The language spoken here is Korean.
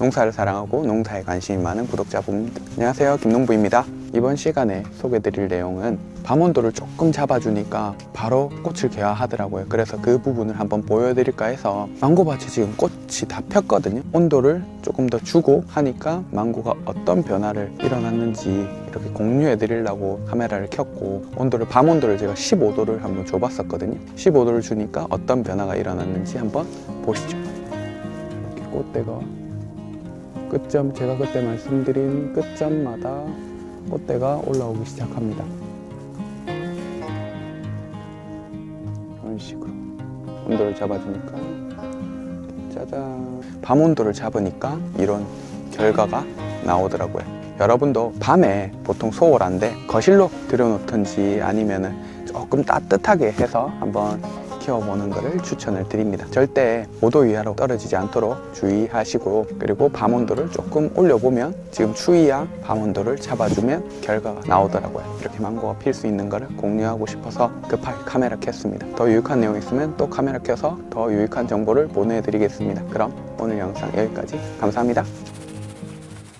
농사를 사랑하고 농사에 관심이 많은 구독자분 안녕하세요. 김농부입니다. 이번 시간에 소개드릴 내용은 밤온도를 조금 잡아주니까 바로 꽃을 개화하더라고요. 그래서 그 부분을 한번 보여드릴까 해서 망고밭에 지금 꽃이 다 폈거든요. 온도를 조금 더 주고 하니까 망고가 어떤 변화를 일어났는지 이렇게 공유해 드리려고 카메라를 켰고 온도를 밤 온도를 제가 15도를 한번 줘봤었거든요. 15도를 주니까 어떤 변화가 일어났는지 한번 보시죠. 이렇게 꽃대가 끝점 제가 그때 말씀드린 끝점마다 꽃대가 올라오기 시작합니다. 이런 식으로 온도를 잡아주니까 짜잔 밤 온도를 잡으니까 이런 결과가 나오더라고요. 여러분도 밤에 보통 소홀한데 거실로 들여놓든지 아니면은 조금 따뜻하게 해서 한번 키워보는 것을 추천을 드립니다. 절대 5도 이하로 떨어지지 않도록 주의하시고 그리고 밤 온도를 조금 올려보면 지금 추위야 밤 온도를 잡아주면 결과가 나오더라고요. 이렇게 망고가 필 수 있는 것을 공유하고 싶어서 급하게 카메라 켰습니다. 더 유익한 내용 있으면 또 카메라 켜서 더 유익한 정보를 보내드리겠습니다. 그럼 오늘 영상 여기까지 감사합니다.